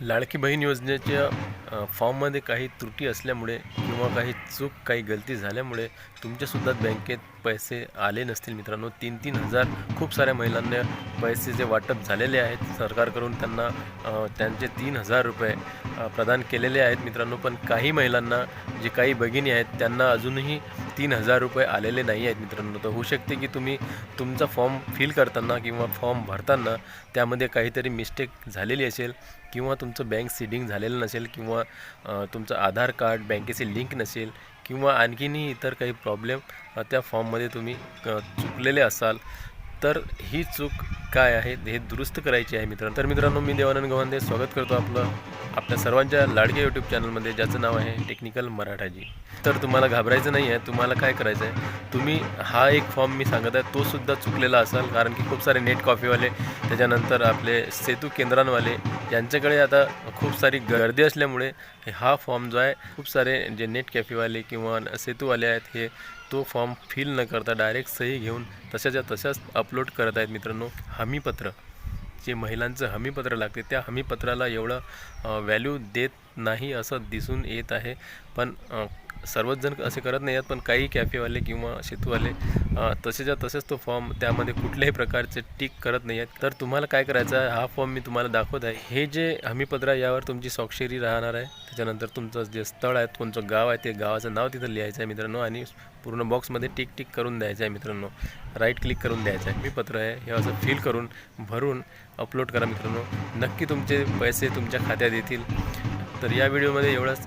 लाडकी बहीण योजनेच्या फॉर्ममध्ये काही त्रुटी असल्यामुळे किंवा काही चूक काही गलती झाल्यामुळे तुमच्यासुद्धा बँकेत पैसे आले नसतील मित्रांनो. तीन तीन हजार खूप साऱ्या महिलांना पैसे जे वाटप झालेले आहेत सरकारकडून त्यांना त्यांचे तीन हजार रुपये प्रदान केलेले आहेत मित्रांनो. पण काही महिलांना जे काही भगिनी आहेत त्यांना अजूनही तीन हजार रुपये आलेले नाही आहेत मित्रांनो. तर होऊ शकते की तुम्ही तुमचा फॉर्म फिल करताना किंवा फॉर्म भरताना त्यामध्ये काहीतरी मिस्टेक झालेली असेल किंवा तुमचं बँक सीडिंग झालेलं नसेल किंवा तुमचं आधार कार्ड बँकेचे लिंक नसेल किंवा आणखीनही इतर काही प्रॉब्लेम त्या फॉर्ममध्ये तुम्ही चुकलेले असाल तर ही चूक काय आहे? हे दुरुस्त करायची आहे मित्रांनो. तर मित्रांनो मी देवानंद गव्हांदे स्वागत करतो आपलं आपल्या सर्वांच्या लाडक्या यूट्यूब चॅनलमध्ये ज्याचं नाव आहे टेक्निकल मराठाजी. तर तुम्हाला घाबरायचं नाही आहे तुम्हाला काय करायचं आहे? तुम्ही हा एक फॉर्म मी सांगत आहे तोसुद्धा चुकलेला असाल कारण की खूप सारे नेट कॉफीवाले त्याच्यानंतर आपले सेतू केंद्रांवाले यांच्याकडे आता खूप सारी गर्दी असल्यामुळे हा फॉर्म जो आहे खूप सारे जे नेट कॅफेवाले किंवा सेतूवाले आहेत हे तो फॉर्म फिल न करता डायरेक्ट सही घेऊन तशाच्या तशाच अपलोड करत आहेत मित्रांनो हमीपत्र. जे महिलांचं हमीपत्र लागते त्या हमीपत्राला एवढं व्हॅल्यू देत नाही असं दिसून येत आहे. पण सर्वच जण असे करत नाही आहेत पण काही कॅफेवाले किंवा शेतूवाले तसेच्या तसेच तो फॉर्म त्यामध्ये कुठल्याही प्रकारचे टिक करत नाही आहेत तर तुम्हाला काय करायचं आहे? हा फॉर्म मी तुम्हाला दाखवत आहे. हे जे हमीपत्र आहे यावर तुमची स्वाक्षरी राहणार आहे त्याच्यानंतर तुमचं जे स्थळ आहे तुमचं गाव आहे ते गावाचं नाव तिथं लिहायचं आहे मित्रांनो आणि पूर्ण बॉक्समध्ये टिक टिक करून द्यायचं आहे मित्रांनो. राईट क्लिक करून द्यायचं आहे. हमीपत्र आहे हे असं फिल करून भरून अपलोड करा मित्रांनो. नक्की तुमचे पैसे तुमच्या खात्यात येतील. तर या व्हिडिओमध्ये एवढंच.